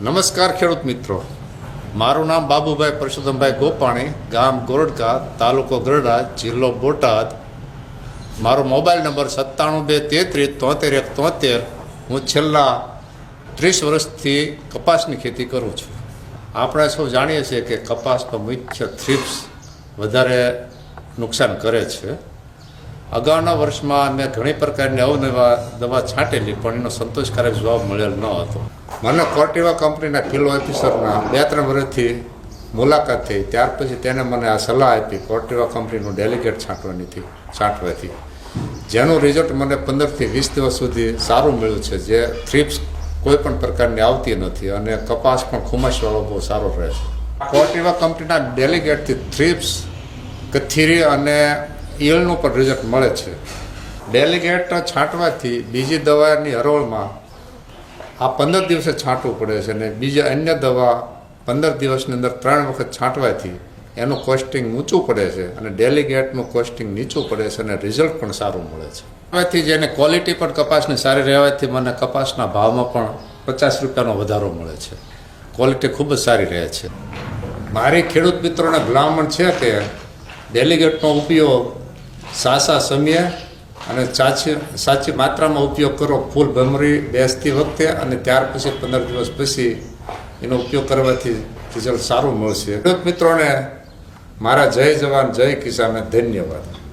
નમસ્કાર ખેડૂત મિત્રો. મારું નામ બાબુભાઈ પરસોત્તમભાઈ ગોપાણી, ગામ ગોરડકા, તાલુકો ગરડા, જિલ્લો બોટાદ. મારો મોબાઈલ નંબર સત્તાણું બે તેત્રીસ તોતેર એક તોતેર. હું છેલ્લા ત્રીસ વર્ષથી કપાસની ખેતી કરું છું. આપણે સૌ જાણીએ છીએ કે કપાસમાં મુખ્ય થ્રીપ્સ વધારે નુકસાન કરે છે. અગાઉના વર્ષમાં મેં ઘણી પ્રકારની અવનવા દવા છાંટેલી પણ એનો સંતોષકારક જવાબ મળેલ ન હતો. મને કોર્ટિવા કંપનીના ફિલ્ડ ઓફિસરના બે ત્રણ વર્ષથી મુલાકાત થઈ. ત્યાર પછી તેને મને આ સલાહ આપી કોર્ટિવા કંપનીનું ડેલિગેટ છાંટવાની હતી છાંટવાથી. જેનું રિઝલ્ટ મને પંદરથી વીસ દિવસ સુધી સારું મળ્યું છે જે થ્રીપ્સ કોઈ પણ પ્રકારની આવતી નથી અને કપાસ પણ ખુમાશવાળો બહુ સારો રહે છે. કોર્ટિવા કંપનીના ડેલિગેટથી થ્રીપ્સ કથીરી અને ઈયળનું પણ રિઝલ્ટ મળે છે. ડેલિગેટ છાંટવાથી બીજી દવાની હરોળમાં આ પંદર દિવસે છાંટવું પડે છે અને બીજા અન્ય દવા પંદર દિવસની અંદર ત્રણ વખત છાંટવાથી એનું કોસ્ટિંગ ઊંચું પડે છે અને ડેલિગેટનું કોસ્ટિંગ નીચું પડે છે અને રિઝલ્ટ પણ સારું મળે છે. હવેથી જેને ક્વોલિટી પણ કપાસની સારી રહેવાથી મને કપાસના ભાવમાં પણ પચાસ રૂપિયાનો વધારો મળે છે. ક્વોલિટી ખૂબ જ સારી રહે છે. મારી ખેડૂત મિત્રોને ભલામણ છે કે ડેલિગેટનો ઉપયોગ સાસા સમયે અને સાચી સાચી માત્રામાં ઉપયોગ કરો. ફૂલ ભમરી બેસતી વખતે અને ત્યાર પછી પંદર દિવસ પછી એનો ઉપયોગ કરવાથી રિઝલ્ટ સારું મળશે. ખેડૂત મિત્રોને મારા જય જવાન, જય કિસાન, ધન્યવાદ.